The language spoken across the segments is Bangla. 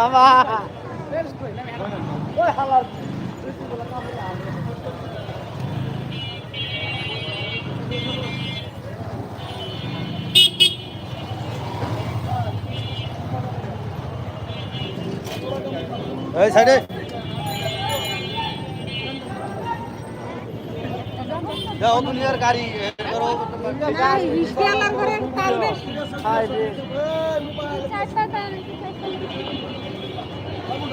বাবা। এই সাইডে। যাও দুনিয়ার গাড়ি এ করো হাই রে।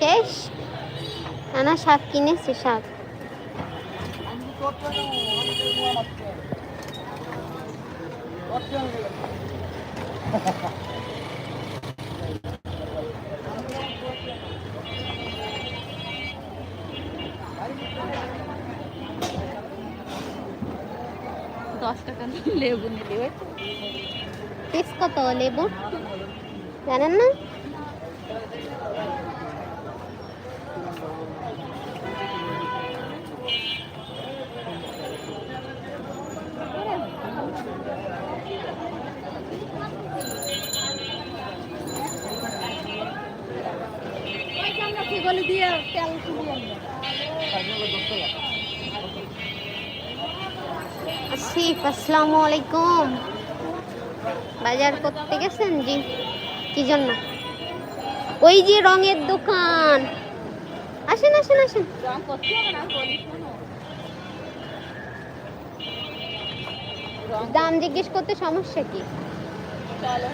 শেষ নানা শাক কিনেছে শাক। দশ টাকা লেবু নিলে। পিস কত লেবু? জানেন না? দিয়ে তেল তুলি আসিফ আসসালামু আলাইকুম। বাজার করতে গেছেন জি? কি জন্য? ওই যে রঙের দোকান। আসেন আসেন আসেন। দাম জিজ্ঞেস করতে সমস্যা কি? চলো।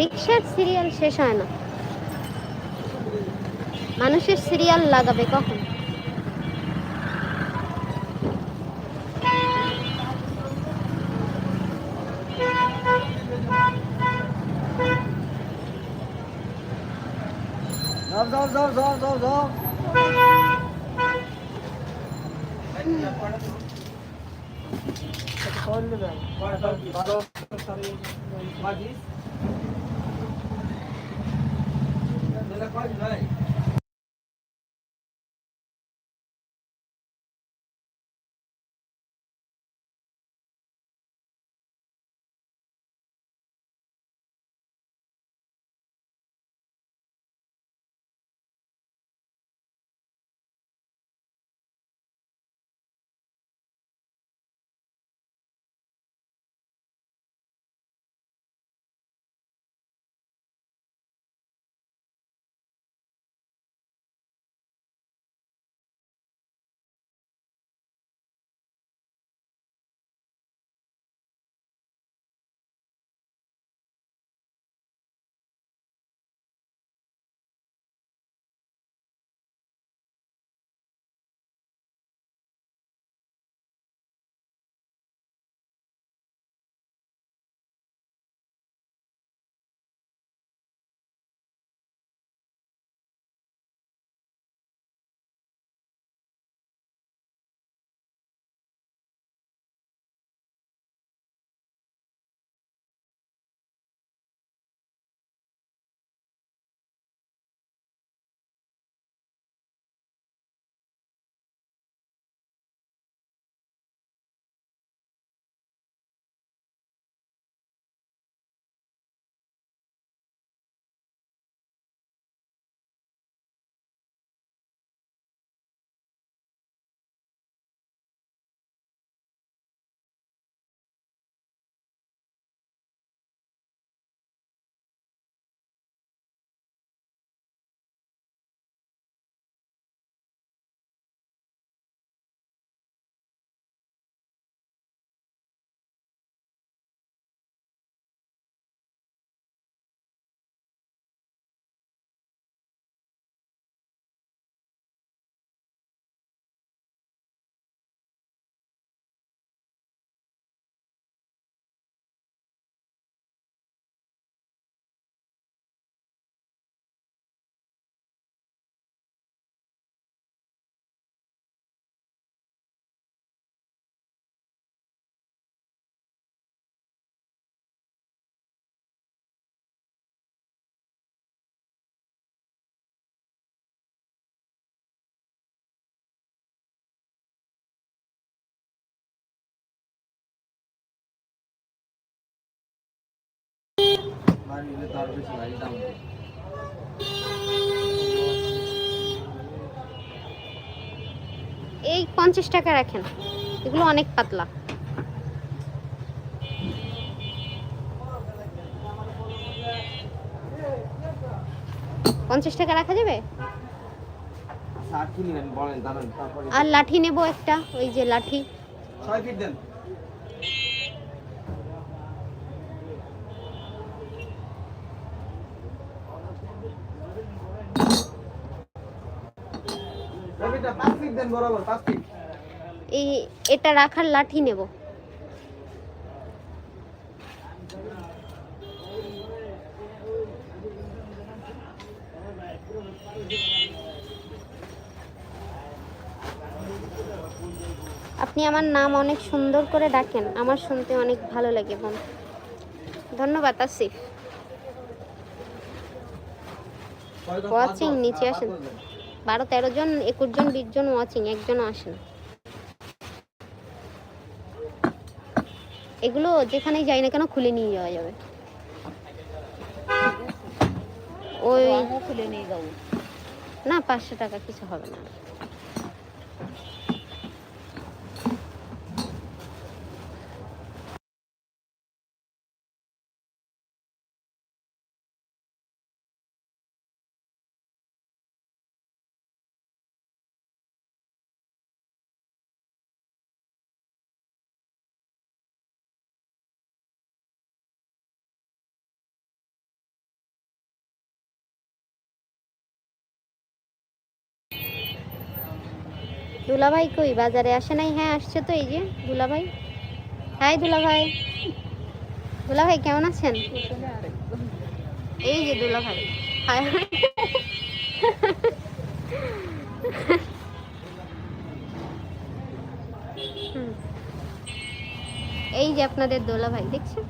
রিক্সার সিরিয়াল শেষ হয় না। মানুষের সিরিয়াল লাগাবে কখন? Go, go, go, go, যাও। Friday night. আর নিলে তো বেশি ভাই দাম এই পঞ্চাশ টাকা রাখেন এগুলো অনেক পাতলা। পঞ্চাশ টাকা রাখা যাবে? আচ্ছা আর লাঠি নেব একটা ওই যে লাঠি। ছয় ফিট দেন ছয় ফিট না, পাঁচ ফিট দেন বরাবর পাঁচ এই এটা রাখার লাঠি নেব। আপনি আমার নাম অনেক সুন্দর করে ডাকেন আমার শুনতে অনেক ভালো লাগে বোন। ধন্যবাদ আসিফ। ওয়াচিং নিচে আসেন। বারো তেরো জন একুশ জন বিশ জন ওয়াচিং একজনও আসে না। এগুলো যেখানেই যাই না কেন খুলে নিয়ে যাওয়া যাবে। ওই খুলে নিয়ে যাব। না পাঁচশো টাকা কিছু হবে না। দুলাভাই কই? বাজারে আসে নাই? হ্যাঁ আসছে তো এই যে দুলাভাই। হাই দুলাভাই। দুলাভাই, কেমন আছেন? এই যে দুলাভাই। হাই। এই যে আপনাদের দোলাভাই, দেখছেন।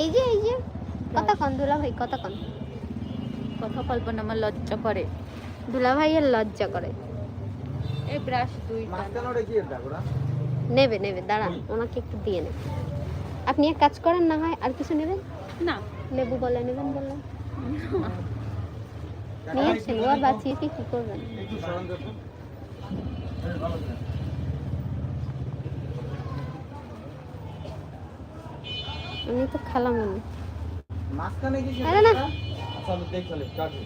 এই যে এই যে। কথা কন দুলাভাই কথা কন কথা কল্পনা আমার লজ্জা করে। দুলাভাইয়ের লজ্জা করে। এই ব্রাশ ওরা। নেবে নেবে দাঁড়ান ওনাকে একটু দিয়ে নেবে। আপনি এক কাজ করেন না হয় আর কিছু নেবেন? না। লেবু বলে নেবেন বললেন নিয়ে আর বাঁচিয়েছে কি করবেন? তো। উনি তো খালামুনি। মাঝখানে কি সেটা আচ্ছা আমি দেখি তাহলে কাটি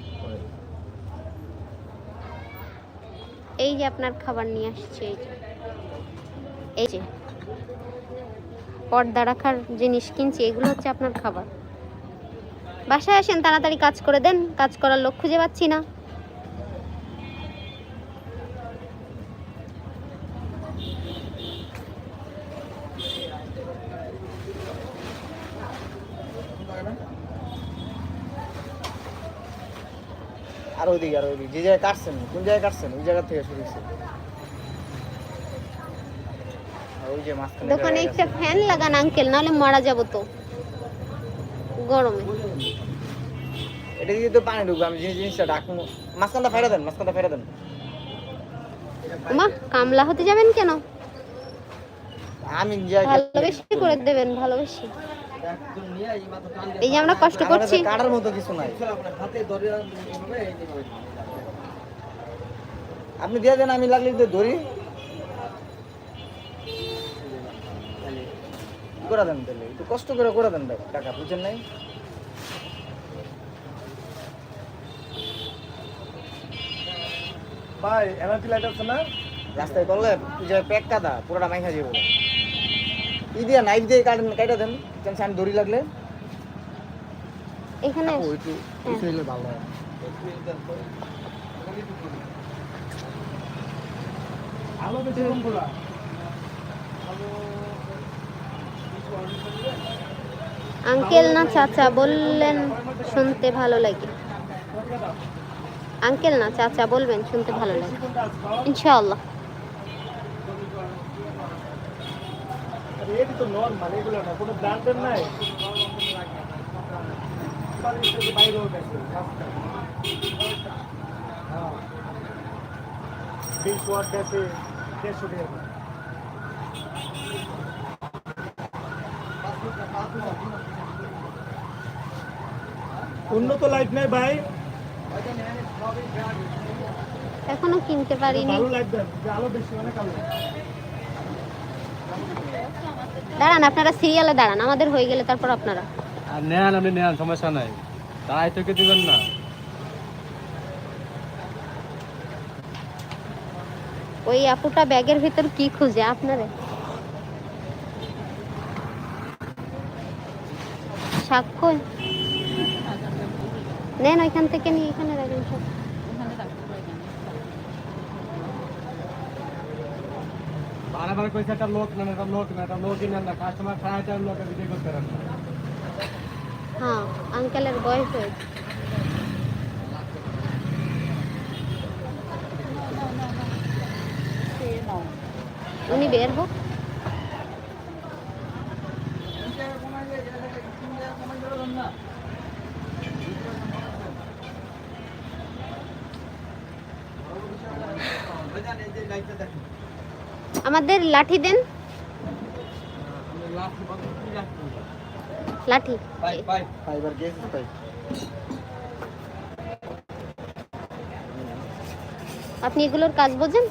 এই যে আপনার খাবার নিয়ে আসছে এই যে। এই যে। পর্দা রাখার জিনিস কিনছি এগুলো হচ্ছে আপনার খাবার। বাসায় আসেন তাড়াতাড়ি কাজ করে দেন কাজ করার লোক খুঁজে পাচ্ছি না। ওইদিকে আর ওইদিকে যে জায়গায় কাটছেন কোন জায়গায় কাটছেন ওই জায়গা থেকে শুরু হয়েছে। ওই যে মাঝখানে দোকানে একটা ফ্যান লাগান আঙ্কেল নাহলে মারা যাব তো। গরমে। এটা দিয়ে তো পানি ঢুকবে আমি জিনিস জিনিসটা ডাকুন মাঝখানটা ফেরা দেন মাঝখানটা ফেরা দেন। মা কামলা হতে যাবেন কেন? আমি ভালোবেসে করে দেবেন ভালোবেসে। এই যে আমরা কষ্ট করছি। কাটার মতো কিছু নাই। আপনি দিয়ে দেন আমি লাগলে তো ধরি। করে দেন তাহলে একটু কষ্ট করে করে দেন ভাই টাকা বুঝছেন নাই? ভাই এনার্জি লাইট আছে না? রাস্তায় করলে যে প্যাক কাদা পুরোটা মাইখা যাব। ই দিয়ে নাইফ দিয়ে কাটেন কাটা দেন আমি দড়ি লাগলে। এখানে একটু হ্যাঁ। একটু ভালো হয়। আলো বেশি আঙ্কেল না চাচা বললেন শুনতে ভালো লাগে। আঙ্কেল না চাচা বলবেন শুনতে ভালো লাগে। ইনশাআল্লাহ। এটি তো নর্মাল এগুলো না কোনো ব্র্যান্ডের নাই। বাইরেও গেছে বিশ ওয়াট গেছে দেড়শো টাকা উন্নত লাইট নাই ভাই। এখনও কিনতে পারিনি। ভালো দেন আলো বেশি অনেক আলো। দাঁড়ান আপনারা সিরিয়ালে দাঁড়ান আমাদের হয়ে গেলে তারপর আপনারা। আর নেন আপনি নেন সমস্যা নাই। তাই তোকে দিবেন না। ওই আপুটা ব্যাগের ভিতর কি খুঁজে আপনারে? সাক্ষ্য নেন ওইখান থেকে নিয়ে এখানে রাখেন সব ওখানে রাখতে পারি না। বারবার কইছে একটা লোক না একটা লোক না একটা লোকই নেন না কাস্টমার খায় চার লোকে বিক্রি করতে পারেন না হ্যাঁ আঙ্কেলের বয়স হয়েছে। উনি বের হোক। আমাদের লাঠি দেন। লাঠি। আপনি এগুলোর কাজ বোঝেন?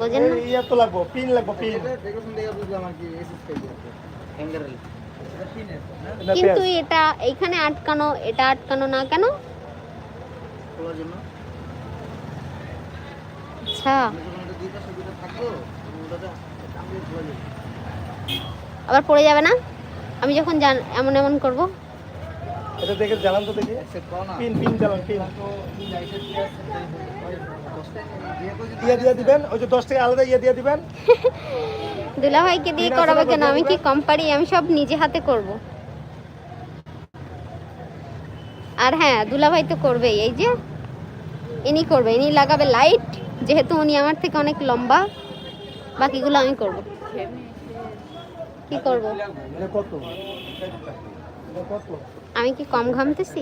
বোঝেন না? ইয়া তো লাগবো পিন লাগবো পিন। দেখুন দেখে বুঝলাম আর কি এসএস পাইপ হ্যাঙ্গারের এটা পিনের না? এটা কিন্তু এটা এইখানে আটকানো এটা আটকানো না কেন? আচ্ছা। আবার পড়ে যাবে না? আমি যখন জান এমন এমন করব। এটা দেখে জ্বালান তো দেখি। সেট করো না। পিন পিন জ্বালান পিন। দিয়ে দিয়ে ইয়া দিয়ে দিবেন? ওই যে দশ টাকা আলাদা ইয়া দিয়ে দিবেন? দুলাভাইকে দিয়ে তিন করাবে কেন? আমি কি কম পারি আমি সব নিজে হাতে করব। আর হ্যাঁ দুলাভাই তো করবেই। এই যে ইনি করবে। ইনি লাগাবে লাইট যেহেতু উনি আমার থেকে অনেক লম্বা। বাকিগুলো আমি করব। কি করব? কত? আমি কি কম ঘামতেছি?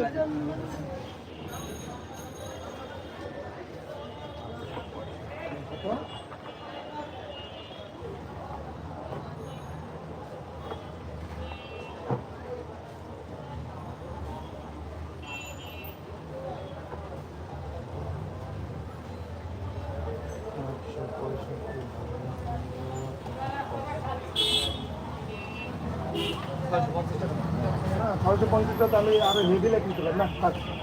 পঞ্চাশটা তাহলে আরও হেভি লাইট নিতে না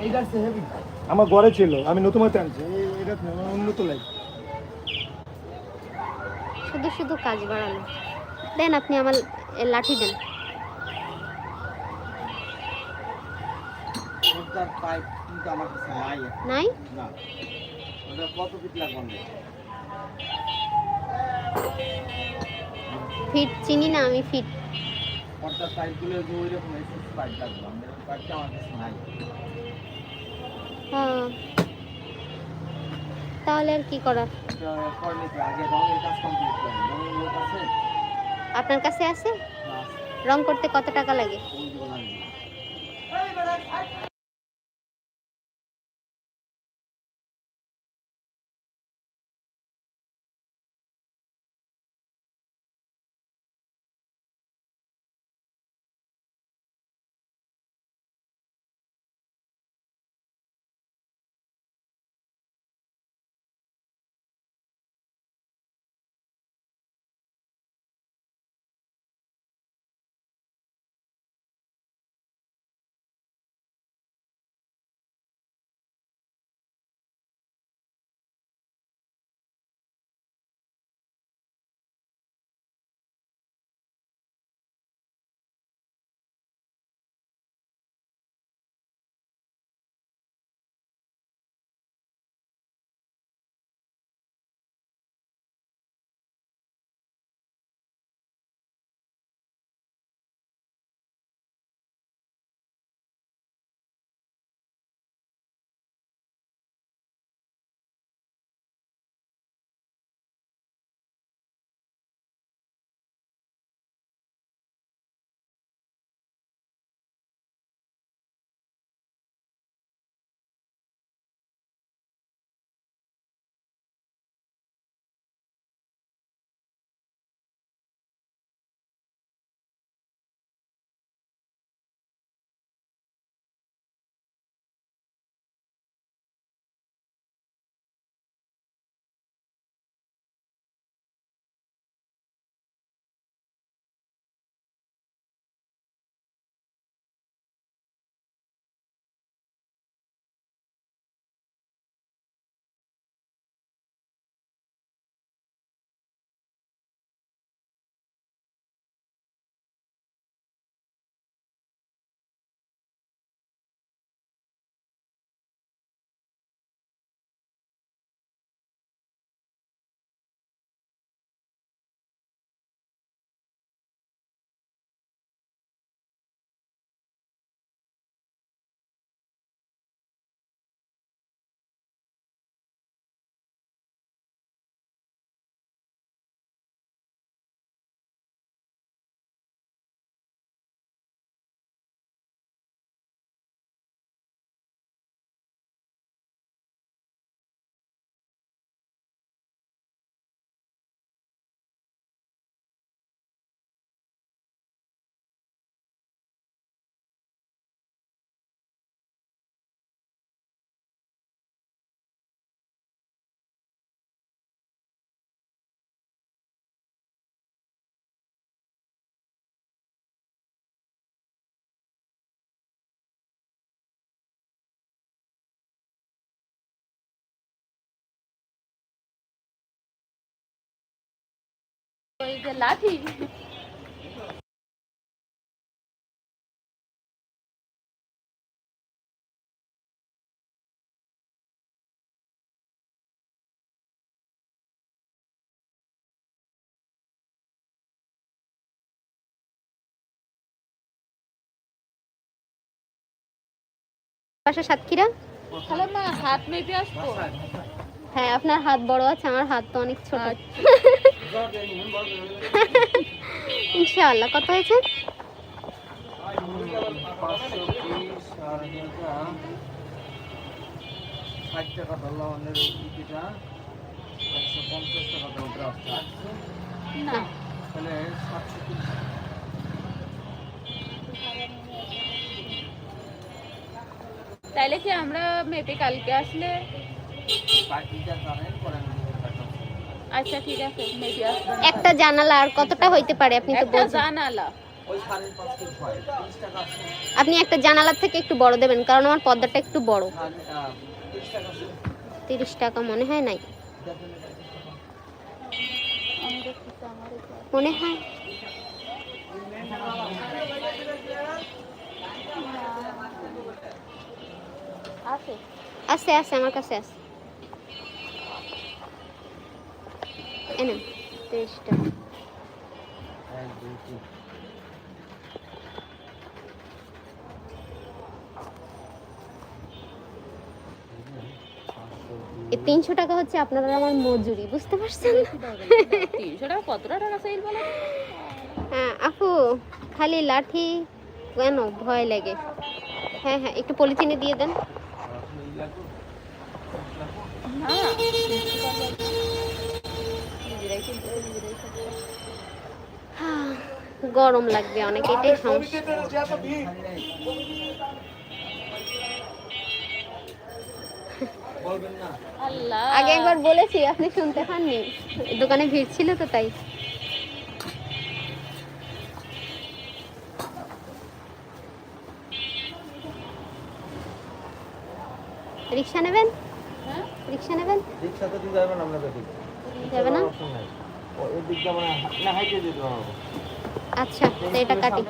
এইটা হেভি আমার ঘরে ছিল আমি নতুন হতে আনছি। এটা উন্নত লাইট শুধু শুধু কাজ বাড়ানো দেন আপনি আমার এ লাঠি দেন। নাই। না। ওটা কত ফিট লাগবে? ফিট চিনি না আমি ফিট পর্দার পাইপগুলো যে ওই রকম এসএস পাইপ লাগবে আমাদের পাইপটা আমার কাছে নাই। হ্যাঁ তাহলে আর কি করার? আগে রঙের কাজ কমপ্লিট করেন? রঙের লোক আছে আপনার কাছে আছে। রং করতে কত টাকা লাগে? ওই যে লাগবে ওই যে লাঠি। বাসা সাতক্ষীরা তাহলে মা হাত মেপে আসব। হ্যাঁ আপনার হাত বড় আছে আমার হাত তো অনেক ছোট। ইনশাআল্লাহ কত হয়েছে? না। তাহলে কি আমরা মেপে কালকে আসলে? বাকিটা জানেন পরে আচ্ছা ঠিক আছে একটা জানালা আর কতটা হইতে পারে আপনি তো একটা বলছেন। জানালা। আপনি একটা জানালার থেকে একটু বড় দেবেন কারণ আমার পর্দাটা একটু বড়। তিরিশ টাকা মনে হয় নাই। মনে হয়? আছে। আছে আছে আমার কাছে আছে। এনে তিনশো টাকা হচ্ছে আপনারা আমার মজুরি বুঝতে পারছেন? তিনশো টাকা কতটা টাকা সেল বলো? হ্যাঁ আপু খালি লাঠি কেন? ভয় লাগে। হ্যাঁ হ্যাঁ একটু পলিথিনে দিয়ে দেন না নিজেরাই কিনতে হবে, নিজেরাই খাবে। হ্যাঁ, গরম লাগবে অনেক এটাই সমস্যা। বলবেন না আল্লাহ। আগে একবার বলেছি আপনি শুনতে পাননি। দোকানে ভিড় ছিল তো তাই। রিক্সা নেবেন? হ্যাঁ? রিক্সা নেবেন? রিক্সা তো দিতে যাবেন আপনাকে ঠিক যাবে না? মানে আচ্ছা তো এটা কাটি।